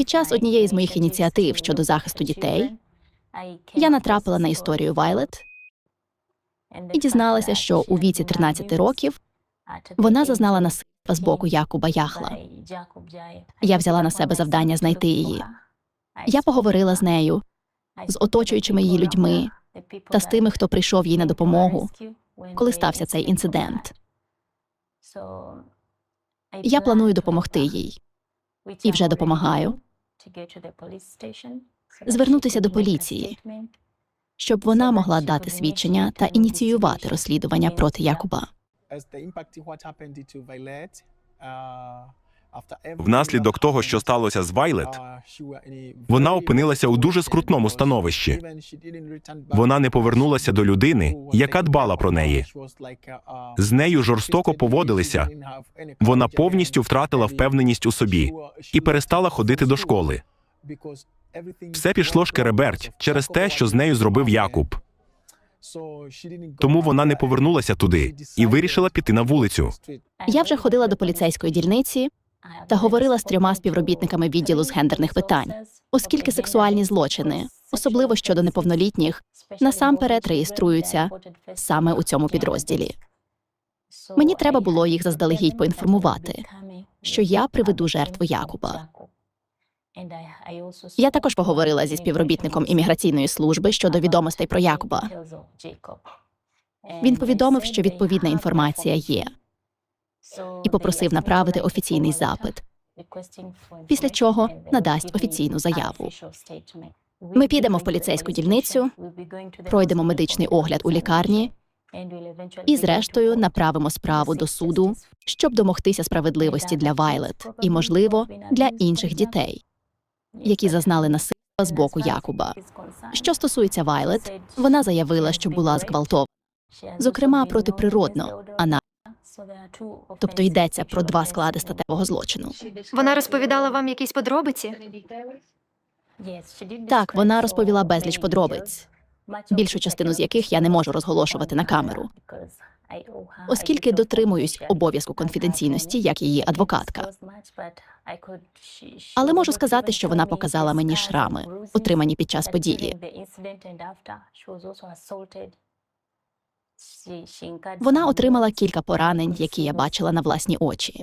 Під час однієї з моїх ініціатив щодо захисту дітей я натрапила на історію Вайлет і дізналася, що у віці 13 років вона зазнала насильства з боку Якуба Яхла. Я взяла на себе завдання знайти її. Я поговорила з нею, з оточуючими її людьми та з тими, хто прийшов їй на допомогу, коли стався цей інцидент. Я планую допомогти їй і вже допомагаю звернутися до поліції, щоб вона могла дати свідчення та ініціювати розслідування проти Якуба. Внаслідок того, що сталося з Вайлет, вона опинилася у дуже скрутному становищі. Вона не повернулася до людини, яка дбала про неї. З нею жорстоко поводилися. Вона повністю втратила впевненість у собі і перестала ходити до школи. Все пішло шкереберть через те, що з нею зробив Якуб. Тому вона не повернулася туди і вирішила піти на вулицю. Я вже ходила до поліцейської дільниці та говорила з трьома співробітниками відділу з гендерних питань, оскільки сексуальні злочини, особливо щодо неповнолітніх, насамперед реєструються саме у цьому підрозділі. Мені треба було їх заздалегідь поінформувати, що я приведу жертву Якуба. Я також поговорила зі співробітником імміграційної служби щодо відомостей про Якуба. Він повідомив, що відповідна інформація є, і попросив направити офіційний запит, після чого надасть офіційну заяву. Ми підемо в поліцейську дільницю, пройдемо медичний огляд у лікарні і, зрештою, направимо справу до суду, щоб домогтися справедливості для Вайлет і, можливо, для інших дітей, які зазнали насильства з боку Якуба. Що стосується Вайлет, вона заявила, що була зґвалтована, зокрема протиприродно, а тобто йдеться про два склади статевого злочину. Вона розповідала вам якісь подробиці? Так, вона розповіла безліч подробиць, більшу частину з яких я не можу розголошувати на камеру, оскільки дотримуюсь обов'язку конфіденційності, як її адвокатка. Але можу сказати, що вона показала мені шрами, отримані під час події. Вона отримала кілька поранень, які я бачила на власні очі.